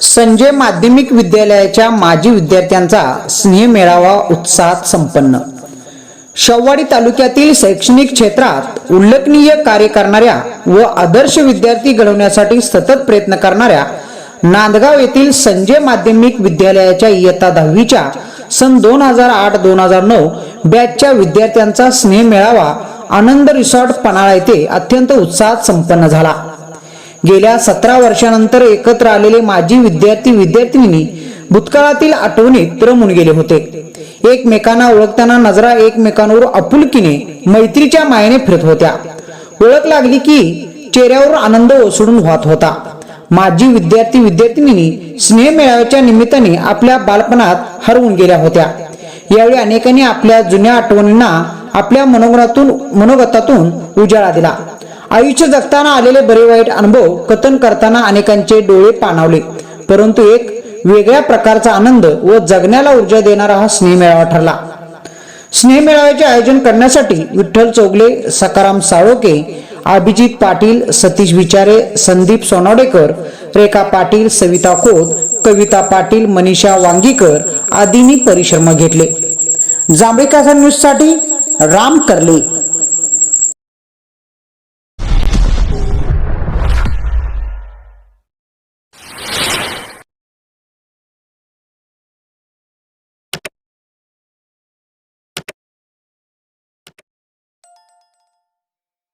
संजय माध्यमिक विद्यालयाच्या माजी विद्यार्थ्यांचा स्नेह मेळावा उत्साहात संपन्न. शववाडी तालुक्यातील शैक्षणिक क्षेत्रात उल्लेखनीय कार्य करणाऱ्या व आदर्श विद्यार्थी घडवण्यासाठी सतत प्रयत्न करणाऱ्या नांदगाव येथील संजय माध्यमिक विद्यालयाच्या इयत्ता दहावीच्या सन दोन हजार आठ दोन हजार नऊ बॅचच्या विद्यार्थ्यांचा स्नेह मेळावा आनंद रिसॉर्ट पन्हाळा येथे अत्यंत उत्साहात संपन्न झाला. गेल्या सतरा वर्षानंतर एकत्र आलेले माजी विद्यार्थी विद्यार्थिनी भूतकाळातील आठवणीत रमून गेले होते. एकमेकांना ओळखताना नजरा एकमेकांवर आपुलकीने मैत्रीच्या मायेने फिरत होत्या. ओळख लागली की चेहऱ्यावर आनंद ओसडून वाहत होता. माजी विद्यार्थी विद्यार्थिनींनी स्नेह मेळाव्याच्या निमित्ताने आपल्या बालपणात हरवून गेल्या होत्या. यावेळी अनेकांनी आपल्या जुन्या आठवणींना आपल्या मनोगतातून मनोगतातून उजाळा दिला. आयुष्य जगताना आलेले बरे वाईट अनुभव कथन करताना अनेकांचे डोळे पाणावले. परंतु एक वेगळ्या प्रकारचा आनंद व जगण्याला ऊर्जा देणारा हा स्नेहमेळावा ठरला. स्नेहमेळाव्याचे आयोजन करण्यासाठी विठ्ठल चौगले सकाराम साळोके अभिजित पाटील सतीश विचारे संदीप सोनावडेकर रेखा पाटील सविता खोत कविता पाटील मनीषा वांगीकर आदींनी परिश्रम घेतले. जांभेकासा न्यूजसाठी राम करले.